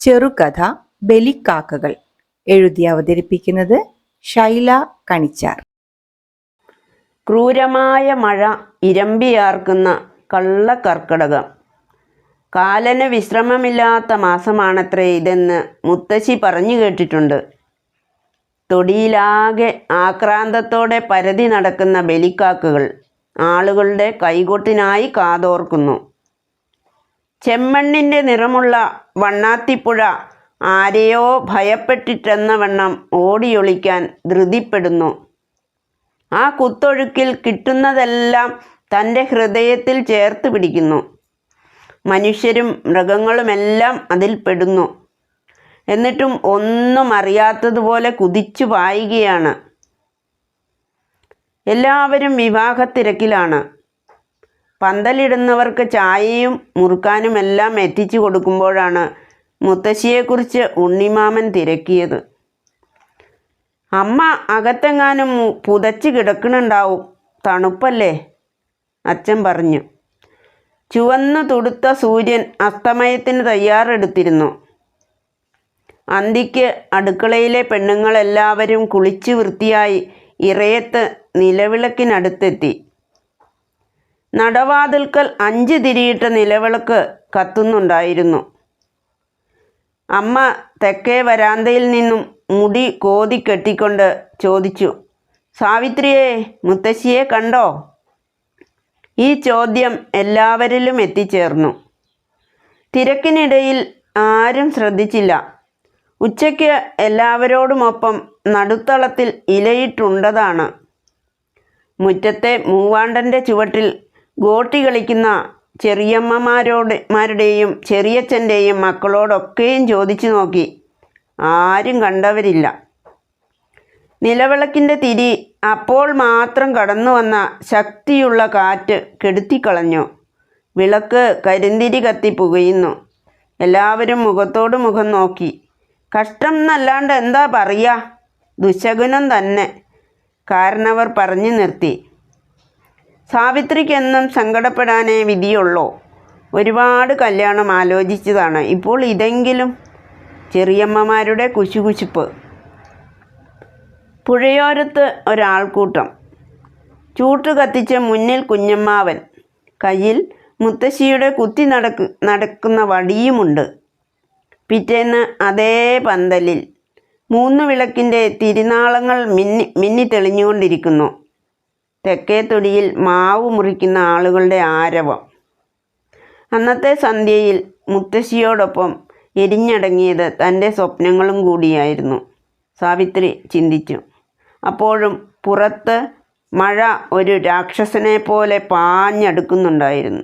ചെറുകഥ ബലിക്കാക്കകൾ എഴുതി അവതരിപ്പിക്കുന്നത് ശൈല കണിച്ചാർ. ക്രൂരമായ മഴ ഇരമ്പിയാർക്കുന്ന കള്ളക്കർക്കടകം. കാലന് വിശ്രമമില്ലാത്ത മാസമാണത്രേ ഇതെന്ന് മുത്തശ്ശി പറഞ്ഞു കേട്ടിട്ടുണ്ട്. തൊടിയിലാകെ ആക്രാന്തത്തോടെ പരതി നടക്കുന്ന ബലിക്കാക്കുകൾ ആളുകളുടെ കൈകൊട്ടിനായി കാതോർക്കുന്നു. ചെമ്മണ്ണിന്റെ നിറമുള്ള വണ്ണാത്തിപ്പുഴ ആരെയോ ഭയപ്പെട്ടിട്ടെന്ന വണ്ണം ഓടിയൊളിക്കാൻ ധൃതിപ്പെടുന്നു. ആ കുത്തൊഴുക്കിൽ കിട്ടുന്നതെല്ലാം തന്റെ ഹൃദയത്തിൽ ചേർത്ത് പിടിക്കുന്നു. മനുഷ്യരും മൃഗങ്ങളുമെല്ലാം അതിൽ പെടുന്നു. എന്നിട്ടും ഒന്നും അറിയാത്തതുപോലെ കുതിച്ചു പായുകയാണ്. എല്ലാവരും വിവാഹത്തിരക്കിലാണ്. പന്തലിടുന്നവർക്ക് ചായയും മുറുക്കാനുമെല്ലാം എത്തിച്ചു കൊടുക്കുമ്പോഴാണ് മുത്തശ്ശിയെക്കുറിച്ച് ഉണ്ണിമാമൻ തിരക്കിയത്. അമ്മ അകത്തെങ്ങാനും പുതച്ച് കിടക്കണുണ്ടാവും. തണുപ്പല്ലേ? അച്ഛൻ പറഞ്ഞു. ചുവന്നു തുടുത്ത സൂര്യൻ അസ്തമയത്തിന് തയ്യാറെടുത്തിരുന്നു. അന്തിക്ക് അടുക്കളയിലെ പെണ്ണുങ്ങളെല്ലാവരും കുളിച്ചു വൃത്തിയായി ഇറയത്ത് നിലവിളക്കിനടുത്തെത്തി. നടവാതിൽക്കൽ അഞ്ച് തിരിയിട്ട നിലവിളക്ക് കത്തുന്നുണ്ടായിരുന്നു. അമ്മ തെക്കേ വരാന്തയിൽ നിന്നും മുടി കോതി കെട്ടിക്കൊണ്ട് ചോദിച്ചു സാവിത്രിയെ മുത്തശ്ശിയെ കണ്ടോ? ഈ ചോദ്യം എല്ലാവരിലും എത്തിച്ചേർന്നു. തിരക്കിനിടയിൽ ആരും ശ്രദ്ധിച്ചില്ല. ഉച്ചയ്ക്ക് എല്ലാവരോടുമൊപ്പം നടുത്തളത്തിൽ ഇലയിട്ടുണ്ടതാണ്. മുറ്റത്തെ മൂവാണ്ടന്റെ ചുവട്ടിൽ ഗോട്ടി കളിക്കുന്ന ചെറിയമ്മമാരോട് മാരുടെയും ചെറിയച്ഛന്റെയും മക്കളോടൊക്കെയും ചോദിച്ചു നോക്കി. ആരും കണ്ടവരില്ല. നിലവിളക്കിന്റെ തിരി അപ്പോൾ മാത്രം കടന്നു വന്ന ശക്തിയുള്ള കാറ്റ് കെടുത്തിക്കളഞ്ഞു. വിളക്ക് കരിന്തിരി കത്തി പുകയുന്നു. എല്ലാവരും മുഖത്തോട് മുഖം നോക്കി. കഷ്ടം എന്നല്ലാണ്ട് എന്താ പറയുക ദുശകുനം തന്നെ. കാരണവർ പറഞ്ഞു നിർത്തി. സാവിത്രിക്കെന്നും സങ്കടപ്പെടാനേ വിധിയുള്ളോ. ഒരുപാട് കല്യാണം ആലോചിച്ചതാണ്. ഇപ്പോൾ ഇതെങ്കിലും ചെറിയമ്മമാരുടെ കുശുകുശുപ്പ്. പുഴയോരത്ത് ഒരാൾക്കൂട്ടം. ചൂട്ട് കത്തിച്ച മുന്നിൽ കുഞ്ഞമ്മാവൻ. കയ്യിൽ മുത്തശ്ശിയുടെ കുത്തി നടക്ക് നടക്കുന്ന വടിയുമുണ്ട്. പിറ്റേന്ന് അതേ പന്തലിൽ. മൂന്ന് വിളക്കിന്റെ തിരുനാളങ്ങൾ മിന്നി മിന്നി തെളിഞ്ഞുകൊണ്ടിരിക്കുന്നു. തെക്കേ തൊടിയിൽ മാവ് മുറിക്കുന്ന ആളുകളുടെ ആരവം. അന്നത്തെ സന്ധ്യയിൽ മുത്തശ്ശിയോടൊപ്പം എരിഞ്ഞടങ്ങിയത് തന്റെ സ്വപ്നങ്ങളും കൂടിയായിരുന്നു. സാവിത്രി ചിന്തിച്ചു. അപ്പോഴും പുറത്ത് മഴ ഒരു രാക്ഷസനെ പോലെ പാഞ്ഞടുക്കുന്നുണ്ടായിരുന്നു.